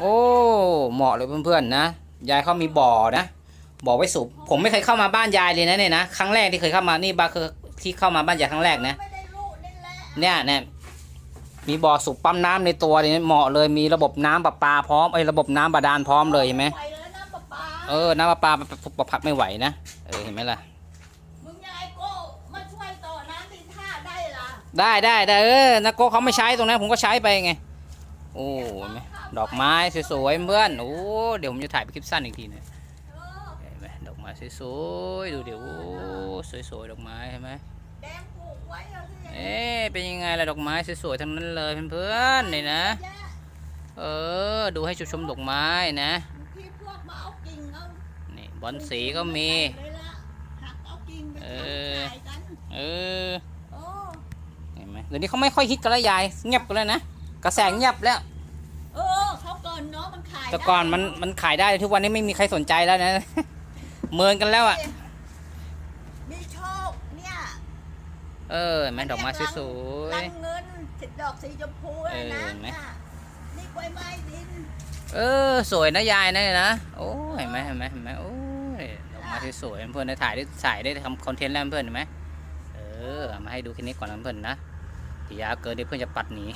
โอ้เหมาะเลยเพื่อนๆนะยายเขามีบ่อนะบ่อไว้สูบผมไม่เคยเข้ามาบ้านยายเลยนะเนี่ยนะครั้งแรกที่เคยเข้ามานี่บาคือที่เข้ามาบ้านยายครั้งแรกนะไม่ได้ลูกนี่แหละเนี่ยเนี่ยมีบ่อสูบปั๊มน้ำในตัวเนี่ยเหมาะเลยมีระบบน้ำประปาพร้อมเอ้ยระบบน้ำบาดาลพร้อมเลยเห็นไหมไปแล้วนะป้าป๋าเออน้ำประปาประพักไม่ไหวนะเออเห็นไหมล่ะมึงยายโก้มาช่วยต่อน้ำที่ท่าได้ล่ะได้ได้ได้เออนักโก้เขาไม่ใช้ตรงนั้นผมก็ใช้ไปไง โอ้เห็นไหมดอกไม้สวยๆเพื่อนโอ้เดี๋ยวผมจะถ่ายเป็นคลิปสั้นอีกทีหนึงเห็นไหมดอกไม้สวยๆดูเดี๋ยวสวยๆดอกไม้เห็นไหมแดงปลูกไว้แล้วสิเอ๊ะเป็นยังไงล่ะดอกไม้สวยๆทั้งนั้นเลยเพื่อนๆนี่นะ เออดูให้ชมดอกไม้นะนี่บอลสีก็มีเออเออเห็นไหมเดี๋ยวนี้เขาไม่ค่อยฮิตกันแล้วยายเงียบกันแล้วนะ กระแสเงียบแล้ว เออเขาก่อนเนาะมันขายแต่ก่อนได้มันมันขายได้ทุกวันนี้ไม่มีใครสนใจแล้วนะ เมินกันแล้วอะ มีโชคเนี่ยเออเห็นไหมดอกไม้สวยรังเงินสิดอกสีชมพูเอนะอเห็นไหมน่ะนี่กล้วยไม้ดินๆเออ สวยนะยายนะนะโอ้เห็นไหมเห็นไหมเห็นไหมโอ้ยดอกไม้สวยๆเพื่อนได้ถ่ายได้ถ่ายได้ทำคอนเทนต์แล้วเพื่อนเห็นไหมเออเอามาให้ดูแค่นี้ก่อนนะเพื่อนนะ ปียาเกินเดี๋ยวเพื่อนจะปัดหนี